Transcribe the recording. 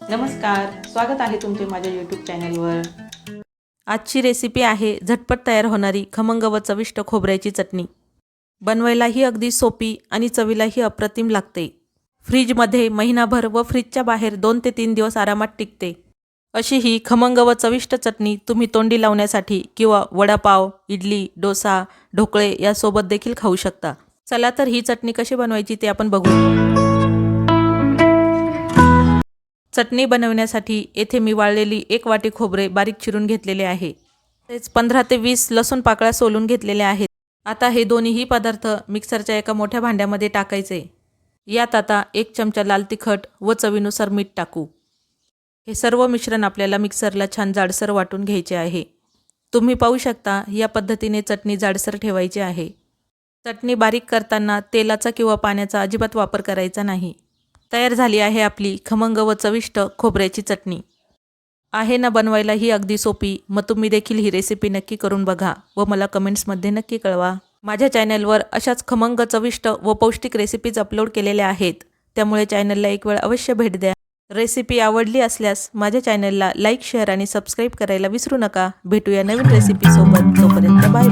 नमस्कार स्वागत आहे तुमचे माझ्या यूट्यूब चॅनलवर आजची रेसिपी आहे झटपट तयार होणारी खमंग व चविष्ट खोबऱ्याची चटणी. बनवायलाही अगदी सोपी आणि चवीलाही अप्रतिम लागते. फ्रीजमध्ये महिनाभर व फ्रीजच्या बाहेर दोन ते तीन दिवस आरामात टिकते. अशी ही खमंग व चविष्ट चटणी तुम्ही तोंडी लावण्यासाठी किंवा वडापाव इडली डोसा ढोकळे यासोबत देखील खाऊ शकता. चला तर ही चटणी कशी बनवायची ते आपण बघू. चटणी बनवण्यासाठी येथे मी वाळलेली एक वाटी खोबरे बारीक चिरून घेतलेले आहे. तेच पंधरा ते वीस लसूण पाकळ्या सोलून घेतलेल्या आहेत. आता हे दोन्हीही पदार्थ मिक्सरच्या एका मोठ्या भांड्यामध्ये टाकायचे. यात आता एक चमचा लाल तिखट व चवीनुसार मीठ टाकू. हे सर्व मिश्रण आपल्याला मिक्सरला छान जाडसर वाटून घ्यायचे आहे. तुम्ही पाहू शकता या पद्धतीने चटणी जाडसर ठेवायची आहे. चटणी बारीक करताना तेलाचा किंवा पाण्याचा अजिबात वापर करायचा नाही. तयार झाली आहे आपली खमंग व चविष्ट खोबऱ्याची चटणी. आहे ना बनवायला ही अगदी सोपी मग तुम्ही देखील ही रेसिपी नक्की करून बघा व मला कमेंट्समध्ये नक्की कळवा. माझ्या चॅनलवर अशाच खमंग चविष्ट व पौष्टिक रेसिपीज अपलोड केलेल्या आहेत. त्यामुळे चॅनलला एक वेळ अवश्य भेट द्या. रेसिपी आवडली असल्यास माझ्या चॅनलला लाईक शेअर आणि सबस्क्राईब करायला विसरू नका. भेटूया नवीन रेसिपीसोबत तोपर्यंत बाय